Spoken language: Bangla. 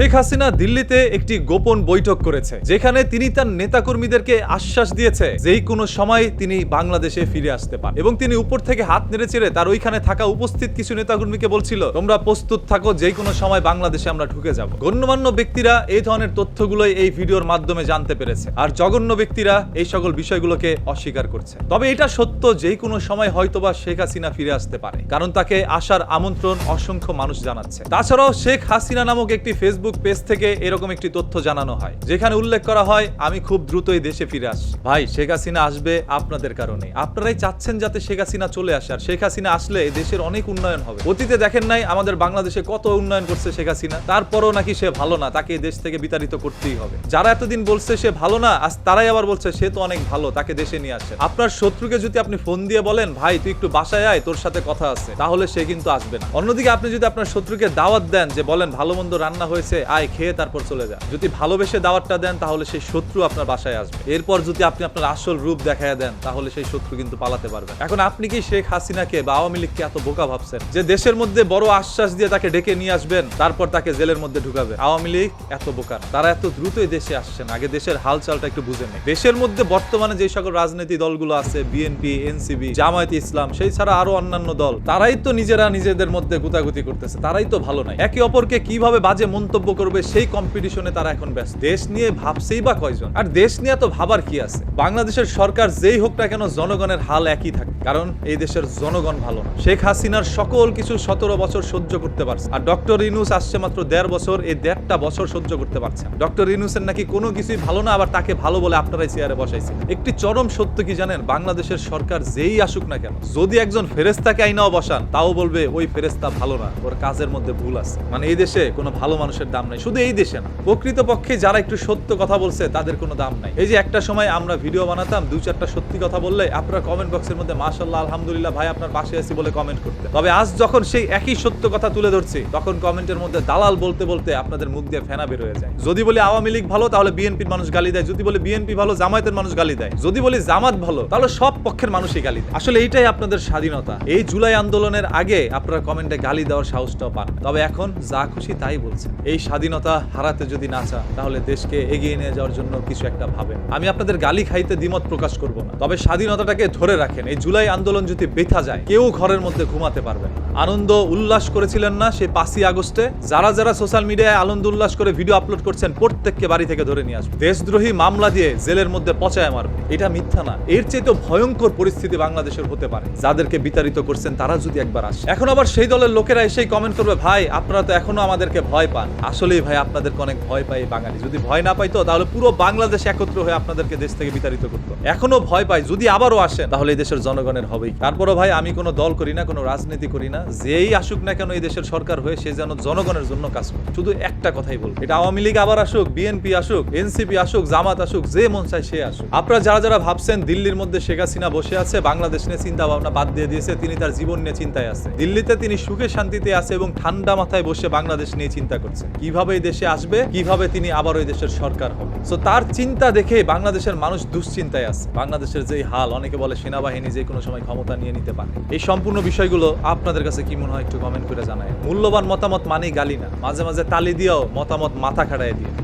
শেখ হাসিনা দিল্লিতে একটি গোপন বৈঠক করেছে, যেখানে তিনি তার নেতাকর্মীদেরকে আশ্বাস দিয়েছে যেই কোনো সময় তিনি বাংলাদেশে ফিরে আসতে পারেন। এবং তিনি উপর থেকে হাত নেড়ে চেড়ে তার ওইখানে থাকা উপস্থিত কিছু নেতাকর্মীকে বলছিল, তোমরা প্রস্তুত থাকো যেই কোনো সময় বাংলাদেশে আমরা ঢুকে যাব। গণ্যমান্য ব্যক্তিরা এই ধরনের তথ্যগুলোই এই ভিডিওর মাধ্যমে জানতে পেরেছে, আর জঘন্য ব্যক্তিরা এই সকল বিষয়গুলোকে অস্বীকার করছে। তবে এটা সত্য যেই কোনো সময় হয়তোবা শেখ হাসিনা ফিরে আসতে পারে, কারণ তাকে আসার আমন্ত্রণ অসংখ্য মানুষ জানাচ্ছে। তাছাড়াও শেখ হাসিনা নামক একটি ফেসবুক পেজ থেকে এরকম একটি তথ্য জানানো হয়, যেখানে উল্লেখ করা হয়, আমি খুব দ্রুতই দেশে ফিরে আসছি। ভাই, শেখ হাসিনা আসবে আপনাদের কারণে। আপনারাই চাচ্ছেন যাতে শেখ হাসিনা চলে আসে, আর শেখ হাসিনা আসলে দেশের অনেক উন্নয়ন হবে। অতীতে দেখেন নাই আমাদের বাংলাদেশে কত উন্নয়ন করছে শেখ হাসিনা। তারপরও নাকি সে ভালো না, তাকে দেশ থেকে বিতাড়িত করতেই হবে। যারা এতদিন বলছে সে ভালো না, আজ তারাই আবার বলছে সে তো অনেক ভালো, তাকে দেশে নিয়ে আসে আপনার শত্রুকে যদি আপনি ফোন দিয়ে বলেন, ভাই, তুই একটু বাসায় আয়, তোর সাথে কথা আছে, তাহলে সে কিন্তু আসবে না। অন্যদিকে আপনি যদি আপনার শত্রুকে দাওয়াত দেন, যে বলেন, ভালো মন্দ রান্না হয়েছে আয় খেয়ে তারপর চলে যা। যদি ভালোবেসে দাওয়াতটা দেন, তাহলে সেই শত্রু আপনার বাসায় আসবে। এরপর যদি আপনি আপনার আসল রূপ দেখায় দেন, তাহলে সেই শত্রু কিন্তু পালাতে পারবে এখন আপনি কি শেখ হাসিনাকে বা আওয়ামী লীগকে এত বোকা ভাবছেন? যে দেশের মধ্যে বড় আশ্বাস দিয়ে তাকে ডেকে নিয়ে আসবেন, তারপর তাকে জেলের মধ্যে ঢুকাবে। আওয়ামী লীগ এত বোকা না। তারা এত দ্রুতই দেশে আসছেন আগে দেশের হালচালটা একটু বুঝে নেই। দেশের মধ্যে বর্তমানে যে সকল রাজনৈতিক দলগুলো আছে বিএনপি এনসিবি জামায়াত ইসলাম, সেই ছাড়া আরও অন্যান্য দল, তারাই তো নিজেরা নিজেদের মধ্যে গুতাগুতি করতেছে। তারাই তো ভালো নাই। একে অপরকে কীভাবে বাজে মন্তব্য করবে সেই কম্পিটিশনে তারা এখন ব্যস্ত। দেশ নিয়ে ভাবছেই বা কয়জন? আর দেশ নিয়ে তো ভাবার কি আছে? বাংলাদেশের সরকার যেই হোক না কেন জনগণের হাল একই থাকে। কারণ এই দেশের জনগণ ভালো না। শেখ হাসিনার সকল কিছু সতেরো বছর সহ্য করতে পারছে। আর ডক্টর ইনুস আসছে মাত্র দেড় বছর, এই দেড়টা বছর সহ্য করতে পারছে ডক্টর ইনুসের নাকি কোনো কিছুই ভালো না, আবার তাকে ভালো বলে আপনারাই চেয়ারে বসাইছে একটি চরম সত্য কি জানেন? বাংলাদেশের সরকার যেই আসুক না কেন, যদি একজন ফেরেস্তাকে আইনাও বসান, তাও বলবে ওই ফেরেস্তা ভালো না। ওর কাজের মধ্যে ভুল আছে। মানে এই দেশে কোনো ভালো মানুষের দাম নাই। শুধু এই দেশে না, প্রকৃতপক্ষে যারা একটু সত্য কথা বলছে, তাদের কোনো দাম নাই। এই যে একটা সময় আমরা ভিডিও বানাতাম, দু চারটা সত্যি কথা বললে আপনারা কমেন্ট বক্সের মধ্যে মাশাল্লাহ আলহামদুলিল্লাহ ভাই, আপনার পাশে আছি বলে কমেন্ট করতে। তবে আজ যখন সেই একই সত্য কথা তুলে ধরছি, তখন কমেন্টের মধ্যে দালাল বলতে বলতে আপনাদের মুখ দিয়ে ফেনা বের হয়ে যায়। যদি বলি আওয়ামী লীগ ভালো, তাহলে বিএনপির মানুষ গালি দেয়। যদি বলি বিএনপি ভালো, জামায়াতের মানুষ গালি দেয়। যদি বলি জামাত ভালো, তাহলে সব পক্ষের মানুষই গালি দেয়। আসলে এইটাই আপনাদের স্বাধীনতা। এই জুলাই আন্দোলনের আগে আপনারা কমেন্টে গালি দেওয়ার সাহসটাও পান। তবে এখন যা খুশি তাই বলছেন। এই স্বাধীনতা হারাতে যদি না চান, তাহলে দেশকে এগিয়ে নিয়ে যাওয়ার জন্য কিছু একটা ভাবেন। আমি আপনাদের গালি খাইতে দ্বিমত প্রকাশ করব না। তবে স্বাধীনতাটাকে ধরে রাখেন, এই জুলাই আন্দোলন যদি বেথা যায়, কেউ ঘরের মধ্যে ঘুমাতে পারবে না। আনন্দ উল্লাস করেছিলেন না সেই পাঁচই আগস্টে? যারা যারা সোশ্যাল মিডিয়ায় আনন্দ উল্লাস করে ভিডিও আপলোড করছেন, প্রত্যেককে বাড়ি থেকে ধরে নিয়ে আসবে দেশদ্রোহী মামলা দিয়ে জেলের মধ্যে পচায় মারবে। এটা মিথ্যা না। এর চেয়ে তো ভয়ঙ্কর পরিস্থিতি বাংলাদেশের হতে পারে। যাদেরকে বিতাড়িত করছেন, তারা যদি একবার আসে। এখন আবার সেই দলের লোকেরা এসেই কমেন্ট করবে, ভাই, আপনারা তো এখনও আমাদেরকে ভয় পান। আসলেই ভাই আপনাদেরকে অনেক ভয় পাই বাঙালি। যদি ভয় না পাইতো, তাহলে পুরো বাংলাদেশ একত্র হয়ে আপনাদেরকে দেশ থেকে বিতাড়িত করতো। এখনও ভয় পাই যদি আবারও আসেন তাহলে এই দেশের জনগণের হবেই। তারপরও ভাই, আমি কোনো দল করি না, কোনো রাজনীতি করি না। যেই আসুক না কেন, এই দেশের সরকার হয়ে সে যেন জনগণের জন্য কাজ করে। শুধু একটা কথাই বলব। এটা আওয়ামী লীগ আবার আসুক বিএনপি আসুক এনসিপি আসুক, জামাত আসুক, যে মন চায় সে আসুক। আপনারা যারা যারা ভাবছেন দিল্লির মধ্যে শেখ হাসিনা বসে আছে, বাংলাদেশ নিয়ে চিন্তা ভাবনা বাদ দিয়ে দিয়েছে, তিনি তার জীবন নিয়ে চিন্তায় আছে। দিল্লিতে তিনি সুখে শান্তিতে আছে এবং ঠান্ডা মাথায় বসে বাংলাদেশ নিয়ে চিন্তা করছে কীভাবে এই দেশে আসবে, কীভাবে তিনি আবার ওই দেশের সরকার হবে। সো তার চিন্তা দেখে বাংলাদেশের মানুষ দুশ্চিন্তায় আছে। বাংলাদেশের যে হাল, অনেকে বলে সেনাবাহিনী যে কোনো সময় ক্ষমতা নিয়ে নিতে পারে। এই সম্পূর্ণ বিষয়গুলো আপনাদের কাছে কি মনে হয় একটু কমেন্ট করে জানায়। মূল্যবান মতামত মানেই গালি না। মাঝে মাঝে তালি দিয়েও মতামত মাথা খাড়াই দিয়ে।